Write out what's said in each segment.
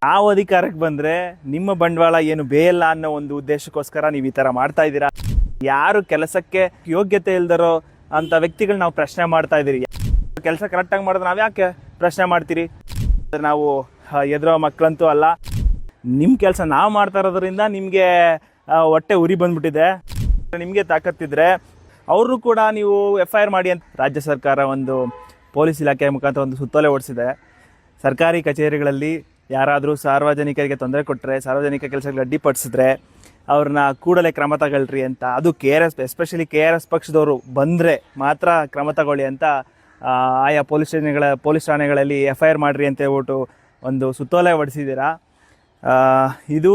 ನಾವು ಅಧಿಕಾರಕ್ಕೆ ಬಂದ್ರೆ ನಿಮ್ಮ ಬಂಡವಾಳ ಏನು ಬೇಯಲ್ಲ ಅನ್ನೋ ಒಂದು ಉದ್ದೇಶಕ್ಕೋಸ್ಕರ ನೀವು ಈ ಥರ ಮಾಡ್ತಾ ಇದ್ದೀರಾ? ಯಾರು ಕೆಲಸಕ್ಕೆ ಯೋಗ್ಯತೆ ಇಲ್ದರೋ ಅಂತ ವ್ಯಕ್ತಿಗಳು ನಾವು ಪ್ರಶ್ನೆ ಮಾಡ್ತಾ ಇದ್ದೀರಿ. ಕೆಲಸ ಕರೆಕ್ಟಾಗಿ ಮಾಡಿದ್ರೆ ನಾವು ಯಾಕೆ ಪ್ರಶ್ನೆ ಮಾಡ್ತೀರಿ? ನಾವು ಎದುರೋ ಮಕ್ಕಳಂತೂ ಅಲ್ಲ. ನಿಮ್ಮ ಕೆಲಸ ನಾವು ಮಾಡ್ತಾ ಇರೋದ್ರಿಂದ ನಿಮಗೆ ಹೊಟ್ಟೆ ಉರಿ ಬಂದ್ಬಿಟ್ಟಿದೆ. ನಿಮಗೆ ತಾಕತ್ತಿದ್ರೆ ಅವ್ರನ್ನೂ ಕೂಡ ನೀವು ಎಫ್ ಐ ಆರ್ ಮಾಡಿ ಅಂತ ರಾಜ್ಯ ಸರ್ಕಾರ ಒಂದು ಪೊಲೀಸ್ ಇಲಾಖೆ ಮುಖಾಂತರ ಒಂದು ಸುತ್ತೋಲೆ ಓಡಿಸಿದೆ. ಸರ್ಕಾರಿ ಕಚೇರಿಗಳಲ್ಲಿ ಯಾರಾದರೂ ಸಾರ್ವಜನಿಕರಿಗೆ ತೊಂದರೆ ಕೊಟ್ಟರೆ ಸಾರ್ವಜನಿಕ ಕೆಲಸಗಳಿಗೆ ಅಡ್ಡಿಪಡಿಸಿದ್ರೆ ಅವ್ರನ್ನ ಕೂಡಲೇ ಕ್ರಮ ತಗೊಳ್ರಿ ಅಂತ. ಅದು K R S especially K R S ಪಕ್ಷದವರು ಬಂದರೆ ಮಾತ್ರ ಕ್ರಮ ತಗೊಳ್ಳಿ ಅಂತ ಆಯಾ ಪೊಲೀಸ್ ಠಾಣೆಗಳ, ಪೊಲೀಸ್ ಠಾಣೆಗಳಲ್ಲಿ ಎಫ್ ಐ ಆರ್ ಮಾಡಿರಿ ಅಂತ ಹೇಳ್ಬಿಟ್ಟು ಒಂದು ಸುತ್ತೋಲೆ ಹೊಡೆಸಿದ್ದೀರಾ. ಇದು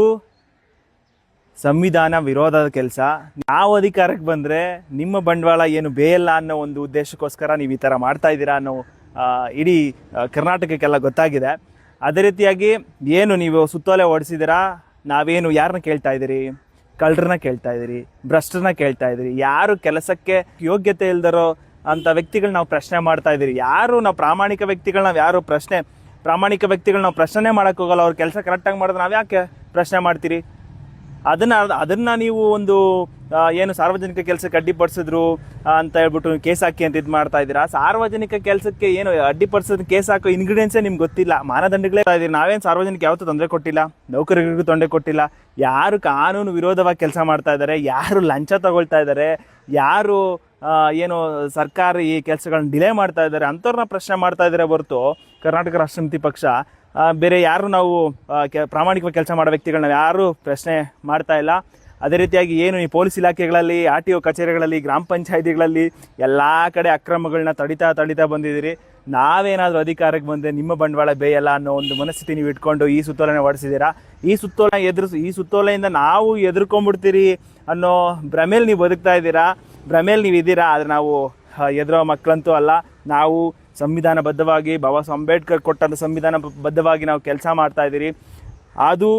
ಸಂವಿಧಾನ ವಿರೋಧದ ಕೆಲಸ. ನಾವು ಅಧಿಕಾರಕ್ಕೆ ಬಂದರೆ ನಿಮ್ಮ ಬಂಡವಾಳ ಏನು ಬೇಯಲ್ಲ ಅನ್ನೋ ಒಂದು ಉದ್ದೇಶಕ್ಕೋಸ್ಕರ ನೀವು ಈ ಥರ ಮಾಡ್ತಾ ಅನ್ನೋ ಇಡೀ ಕರ್ನಾಟಕಕ್ಕೆಲ್ಲ ಗೊತ್ತಾಗಿದೆ. ಅದೇ ರೀತಿಯಾಗಿ ಏನು ನೀವು ಸುತ್ತೋಲೆ ಓಡಿಸಿದಿರಾ ನಾವೇನು ಯಾರನ್ನ ಕೇಳ್ತಾ ಇದ್ದೀರಿ? ಕಳ್ಳರನ್ನ ಕೇಳ್ತಾ ಇದ್ದೀರಿ? ಭ್ರಷ್ಟರನ್ನ ಕೇಳ್ತಾ ಇದ್ದೀರಿ? ಯಾರು ಕೆಲಸಕ್ಕೆ ಯೋಗ್ಯತೆ ಇಲ್ದರೋ ಅಂತ ವ್ಯಕ್ತಿಗಳು ನಾವು ಪ್ರಶ್ನೆ ಮಾಡ್ತಾ ಇದ್ದೀರಿ? ಯಾರು ನಾವು ಪ್ರಾಮಾಣಿಕ ವ್ಯಕ್ತಿಗಳು ನಾವು ಯಾರು ಪ್ರಶ್ನೆ, ಪ್ರಾಮಾಣಿಕ ವ್ಯಕ್ತಿಗಳು ನಾವು ಪ್ರಶ್ನೆ ಮಾಡೋಕ್ಕೋಗಲ್ಲ ಅವ್ರ ಕೆಲಸ ಕರೆಕ್ಟಾಗಿ ಮಾಡಿದ್ರೆ ನಾವು ಯಾಕೆ ಪ್ರಶ್ನೆ ಮಾಡ್ತೀರಿ? ಅದನ್ನ ಅದನ್ನ ನೀವು ಒಂದು ಏನು ಸಾರ್ವಜನಿಕ ಕೆಲಸಕ್ಕೆ ಅಡ್ಡಿಪಡಿಸಿದ್ರು ಅಂತ ಹೇಳ್ಬಿಟ್ಟು ಕೇಸ್ ಹಾಕಿ ಅಂತ ಇದು ಮಾಡ್ತಾ ಇದ್ದೀರಾ? ಸಾರ್ವಜನಿಕ ಕೆಲಸಕ್ಕೆ ಏನು ಅಡ್ಡಿಪಡಿಸೋದು ಕೇಸ್ ಹಾಕೋ ಇಂಗ್ರೀಡಿಯೆಂಟ್ಸೇ ನಿಮ್ಗೆ ಗೊತ್ತಿಲ್ಲ. ಮಾನದಂಡಗಳೇ ಇದೀವಿ ನಾವೇನು ಸಾರ್ವಜನಿಕ ಯಾವತ್ತೂ ತೊಂದರೆ ಕೊಟ್ಟಿಲ್ಲ. ನೌಕರರಿಗೂ ತೊಂದರೆ ಕೊಟ್ಟಿಲ್ಲ. ಯಾರು ಕಾನೂನು ವಿರೋಧವಾಗಿ ಕೆಲಸ ಮಾಡ್ತಾ ಇದ್ದಾರೆ, ಯಾರು ಲಂಚ ತಗೊಳ್ತಾ ಇದ್ದಾರೆ, ಯಾರು ಏನು ಸರ್ಕಾರ ಈ ಕೆಲಸಗಳನ್ನ ಡಿಲೇ ಮಾಡ್ತಾ ಇದ್ದಾರೆ, ಅಂಥವ್ರನ್ನ ಪ್ರಶ್ನೆ ಮಾಡ್ತಾ ಇದ್ದಾರೆ ಹೊರತು ಕರ್ನಾಟಕ ರಾಷ್ಟ್ರ ಸಮಿತಿ ಪಕ್ಷ ಬೇರೆ ಯಾರು ನಾವು ಕೆ, ಪ್ರಾಮಾಣಿಕವಾಗಿ ಕೆಲಸ ಮಾಡೋ ವ್ಯಕ್ತಿಗಳನ್ನ ಯಾರು ಪ್ರಶ್ನೆ ಮಾಡ್ತಾ ಇಲ್ಲ. ಅದೇ ರೀತಿಯಾಗಿ ಏನು ಈ ಪೊಲೀಸ್ ಇಲಾಖೆಗಳಲ್ಲಿ, ಆರ್ ಟಿ ಒ ಕಚೇರಿಗಳಲ್ಲಿ, ಗ್ರಾಮ ಪಂಚಾಯತಿಗಳಲ್ಲಿ ಎಲ್ಲ ಕಡೆ ಅಕ್ರಮಗಳನ್ನ ತಡಿತಾ ತಡಿತಾ ಬಂದಿದ್ದೀರಿ. ನಾವೇನಾದರೂ ಅಧಿಕಾರಕ್ಕೆ ಬಂದರೆ ನಿಮ್ಮ ಬಂಡವಾಳ ಬೇಯಲ್ಲ ಅನ್ನೋ ಒಂದು ಮನಸ್ಥಿತಿ ನೀವು ಇಟ್ಕೊಂಡು ಈ ಸುತ್ತೋಲನೆ ಹೊಡೆಸಿದ್ದೀರಾ ಈ ಸುತ್ತೋಲನೆ ಎದುರಿಸ್, ಈ ಸುತ್ತೋಲೆಯಿಂದ ನಾವು ಎದುರ್ಕೊಂಡ್ಬಿಡ್ತೀರಿ ಅನ್ನೋ ಭ್ರಮೇಲಿ ನೀವು ಬದುಕ್ತಾ ಇದ್ದೀರಾ? ಭ್ರಮೇಲಿ ನೀವು ಇದ್ದೀರಾ ಆದರೆ ನಾವು ಎದುರೋ ಮಕ್ಕಳಂತೂ ಅಲ್ಲ. ನಾವು ಸಂವಿಧಾನಬದ್ಧವಾಗಿ, ಬಾಬಾ ಸಾಹೇಬ್ ಅಂಬೇಡ್ಕರ್ ಕೊಟ್ಟಂಥ ಸಂವಿಧಾನ ಬದ್ಧವಾಗಿ ನಾವು ಕೆಲಸ ಮಾಡ್ತಾ ಇದ್ದೀರಿ. ಅದು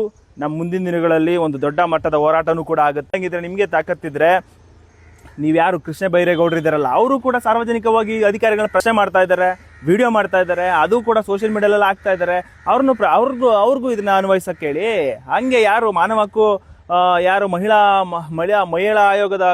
ನಮ್ಮ ಮುಂದಿನ ದಿನಗಳಲ್ಲಿ ಒಂದು ದೊಡ್ಡ ಮಟ್ಟದ ಹೋರಾಟವೂ ಕೂಡ ಆಗುತ್ತೆ. ಹಂಗಿದ್ರೆ ನಿಮಗೆ ತಾಕತ್ತಿದ್ರೆ ನೀವ್ಯಾರು ಕೃಷ್ಣ ಬೈರೇಗೌಡರು ಇದ್ದಾರಲ್ಲ, ಅವರು ಕೂಡ ಸಾರ್ವಜನಿಕವಾಗಿ ಅಧಿಕಾರಿಗಳನ್ನ ಪ್ರಶ್ನೆ ಮಾಡ್ತಾ ಇದ್ದಾರೆ, ವಿಡಿಯೋ ಮಾಡ್ತಾ ಇದ್ದಾರೆ, ಅದು ಕೂಡ ಸೋಷಿಯಲ್ ಮೀಡಿಯಾಲೆಲ್ಲ ಆಗ್ತಾ ಇದ್ದಾರೆ. ಅವ್ರನ್ನೂ ಪ್ರ, ಅವ್ರಿಗೂ ಅವ್ರಿಗೂ ಇದನ್ನ ಅನ್ವಯಿಸಕ್ಕೆ ಹೇಳಿ ಹಂಗೆ ಯಾರು ಮಾನವ ಹಕ್ಕು ಯಾರು ಮಹಿಳಾ ಮಹಿಳಾ ಮಹಿಳಾ ಆಯೋಗದ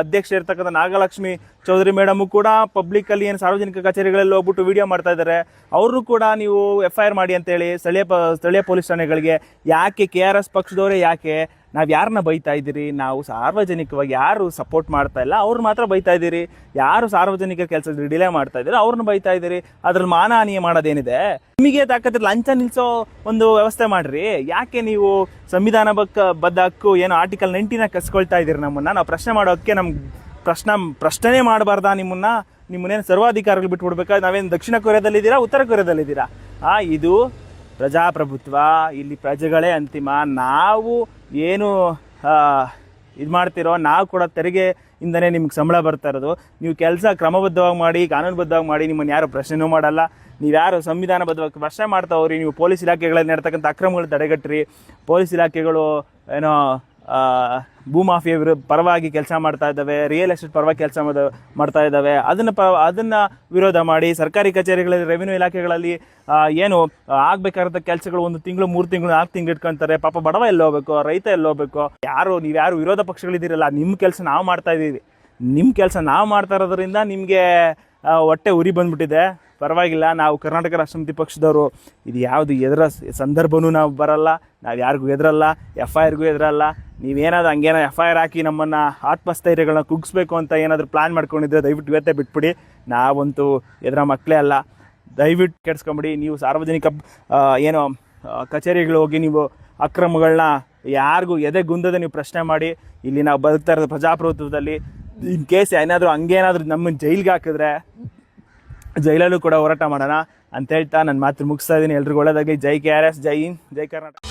ಅಧ್ಯಕ್ಷ ಇರ್ತಕ್ಕಂಥ ನಾಗಲಕ್ಷ್ಮಿ ಚೌಧರಿ ಮೇಡಮು ಕೂಡ ಪಬ್ಲಿಕ್ ಅಲ್ಲಿ ಏನು ಸಾರ್ವಜನಿಕ ಕಚೇರಿಗಳಲ್ಲಿ ಹೋಗ್ಬಿಟ್ಟು ವಿಡಿಯೋ ಮಾಡ್ತಾ ಇದ್ದಾರೆ. ಅವರು ಕೂಡ ನೀವು ಎಫ್ ಐ ಆರ್ ಮಾಡಿ ಅಂತೇಳಿ ಸ್ಥಳೀಯ ಪ, ಸ್ಥಳೀಯ ಪೊಲೀಸ್ ಠಾಣೆಗಳಿಗೆ. ಯಾಕೆ ಕೆ ಆರ್ ಎಸ್ ಪಕ್ಷದವರೇ ಯಾಕೆ? ನಾವು ಯಾರನ್ನ ಬೈತಾ ಇದ್ದೀರಿ? ನಾವು ಸಾರ್ವಜನಿಕವಾಗಿ ಯಾರು ಸಪೋರ್ಟ್ ಮಾಡ್ತಾ ಇಲ್ಲ? ಅವ್ರು ಮಾತ್ರ ಬೈತಾ ಇದ್ದೀರಿ. ಯಾರು ಸಾರ್ವಜನಿಕ ಕೆಲಸ ಡಿಲೇ ಮಾಡ್ತಾ ಇದ್ದೀರಿ? ಅವ್ರನ್ನ ಬೈತಾ ಇದ್ದೀರಿ. ಅದ್ರಲ್ಲಿ ಮಾನಹಾನಿ ಮಾಡೋದೇನಿದೆ? ನಿಮಗೆ ತಾಕತ್ತಿರ ಲಂಚ ನಿಲ್ಸೋ ಒಂದು ವ್ಯವಸ್ಥೆ ಮಾಡ್ರಿ. ಯಾಕೆ ನೀವು ಸಂವಿಧಾನ ಬಕ್ಕ ಹಕ್ಕು, ಏನು ಆರ್ಟಿಕಲ್ ನೈನ್ಟೀನ ಕಸ್ಕೊಳ್ತಾ ಇದ್ದೀರಿ ನಮ್ಮನ್ನ? ನಾವು ಪ್ರಶ್ನೆ ಮಾಡೋಕ್ಕೆ ನಮ್ಗೆ ಪ್ರಶ್ನೆ ಪ್ರಶ್ನೆ ಮಾಡಬಾರ್ದಾ ನಿಮ್ಮನ್ನ? ನಿಮ್ಮನ್ನೇನು ಸರ್ವಾಧಿಕಾರಿಗಳು ಬಿಟ್ಬಿಡ್ಬೇಕಾ? ನಾವೇನು ದಕ್ಷಿಣ ಕೊರಿಯಾದಲ್ಲಿದ್ದೀರಾ? ಉತ್ತರ ಕೊರಿಯಾದಲ್ಲಿದ್ದೀರಾ? ಆ, ಇದು ಪ್ರಜಾಪ್ರಭುತ್ವ. ಇಲ್ಲಿ ಪ್ರಜೆಗಳೇ ಅಂತಿಮ. ನಾವು ಏನು ಇದು ಮಾಡ್ತಿರೋ, ನಾವು ಕೂಡ ತೆರಿಗೆಯಿಂದನೇ ನಿಮ್ಗೆ ಸಂಬಳ ಬರ್ತಾ ಇರೋದು. ನೀವು ಕೆಲಸ ಕ್ರಮಬದ್ಧವಾಗಿ ಮಾಡಿ, ಕಾನೂನುಬದ್ಧವಾಗಿ ಮಾಡಿ, ನಿಮ್ಮನ್ನು ಯಾರು ಪ್ರಶ್ನೆನೂ ಮಾಡಲ್ಲ. ನೀವು ಯಾರು ಸಂವಿಧಾನಬದ್ಧವಾಗಿ ಪ್ರಶ್ನೆ ಮಾಡ್ತಾ ಹೋಗ್ರಿ ನೀವು ಪೊಲೀಸ್ ಇಲಾಖೆಗಳಲ್ಲಿ ನಡ್ತಕ್ಕಂಥ ಅಕ್ರಮಗಳು ತಡೆಗಟ್ಟಿರಿ ಪೊಲೀಸ್ ಇಲಾಖೆಗಳು ಏನೋ ಭೂಮಾಫಿಯಾ ವಿರುದ್ಧ ಪರವಾಗಿ ಕೆಲಸ ಮಾಡ್ತಾ ಇದ್ದಾವೆ ರಿಯಲ್ ಎಸ್ಟೇಟ್ ಪರವಾಗಿ ಕೆಲಸ ಮಾಡ್ತಾ ಇದ್ದಾವೆ. ಅದನ್ನು ಪ ಅದನ್ನು ವಿರೋಧ ಮಾಡಿ ಸರ್ಕಾರಿ ಕಚೇರಿಗಳಲ್ಲಿ ರೆವಿನ್ಯೂ ಇಲಾಖೆಗಳಲ್ಲಿ ಏನು ಆಗಬೇಕಾದ ಕೆಲಸಗಳು ಒಂದು ತಿಂಗಳು, ಮೂರು ತಿಂಗಳು, ನಾಲ್ಕು ತಿಂಗಳು ಇಟ್ಕೊಂತಾರೆ. ಪಾಪ ಬಡವ ಎಲ್ಲಿ ಹೋಗ್ಬೇಕು? ರೈತ ಎಲ್ಲಿ ಹೋಗ್ಬೇಕು? ಯಾರು, ನೀವು ಯಾರು ವಿರೋಧ ಪಕ್ಷಗಳಿದ್ದೀರಲ್ಲ ನಿಮ್ಮ ಕೆಲಸ ನಾವು ಮಾಡ್ತಾ ಇದ್ದೀವಿ. ನಿಮ್ಮ ಕೆಲಸ ನಾವು ಮಾಡ್ತಾ ಇರೋದ್ರಿಂದ ನಿಮಗೆ ಹೊಟ್ಟೆ ಉರಿ ಬಂದ್ಬಿಟ್ಟಿದೆ. ಪರವಾಗಿಲ್ಲ, ನಾವು ಕರ್ನಾಟಕ ರಾಷ್ಟ್ರ ಪಕ್ಷದವರು. ಇದು ಯಾವುದು ಎದುರ ಸಂದರ್ಭನೂ ನಾವು ಬರಲ್ಲ, ನಾವು ಯಾರಿಗೂ ಎದುರಲ್ಲ ಎಫ್ ಐ ಆರ್ಗೂ ಎದುರಲ್ಲ. ನೀವೇನಾದ್ರು ಹಂಗೇನೋ ಎಫ್ ಐ ಆರ್ ಹಾಕಿ ನಮ್ಮನ್ನು ಆತ್ಮಸ್ಥೈರ್ಯಗಳನ್ನ ಕುಗ್ಸ್ಬೇಕು ಅಂತ ಏನಾದರೂ ಪ್ಲ್ಯಾನ್ ಮಾಡ್ಕೊಂಡಿದ್ರೆ ದಯವಿಟ್ಟು ಇವತ್ತೇ ಬಿಟ್ಬಿಡಿ. ನಾವಂತೂ ಎದುರ ಮಕ್ಕಳೇ ಅಲ್ಲ. ದಯವಿಟ್ಟು ಕೆಡ್ಸ್ಕೊಂಬಿಡಿ. ನೀವು ಸಾರ್ವಜನಿಕ ಏನು ಕಚೇರಿಗಳು ಹೋಗಿ ನೀವು ಅಕ್ರಮಗಳನ್ನ ಯಾರಿಗೂ ಎದೆ ಗುಂದದೆ ನೀವು ಪ್ರಶ್ನೆ ಮಾಡಿ. ಇಲ್ಲಿ ನಾವು ಬದುಕ್ತಾ ಇರೋದು ಪ್ರಜಾಪ್ರಭುತ್ವದಲ್ಲಿ. ಇನ್ ಕೇಸ್ ಏನಾದರೂ ಹಂಗೇನಾದರೂ ನಮ್ಮನ್ನು ಜೈಲಿಗೆ ಹಾಕಿದ್ರೆ ಜೈಲಲ್ಲೂ ಕೂಡ ಹೋರಾಟ ಮಾಡೋಣ ಅಂತ ಹೇಳ್ತಾ ನಾನು ಮಾತು ಮುಗಿಸ್ತಾ ಇದ್ದೀನಿ. ಎಲ್ರಿಗೂ ಜೈ ಕೆ ಆರ್ ಎಸ್, ಜೈ ಹಿಂದ್, ಜೈ ಕರ್ನಾಟಕ.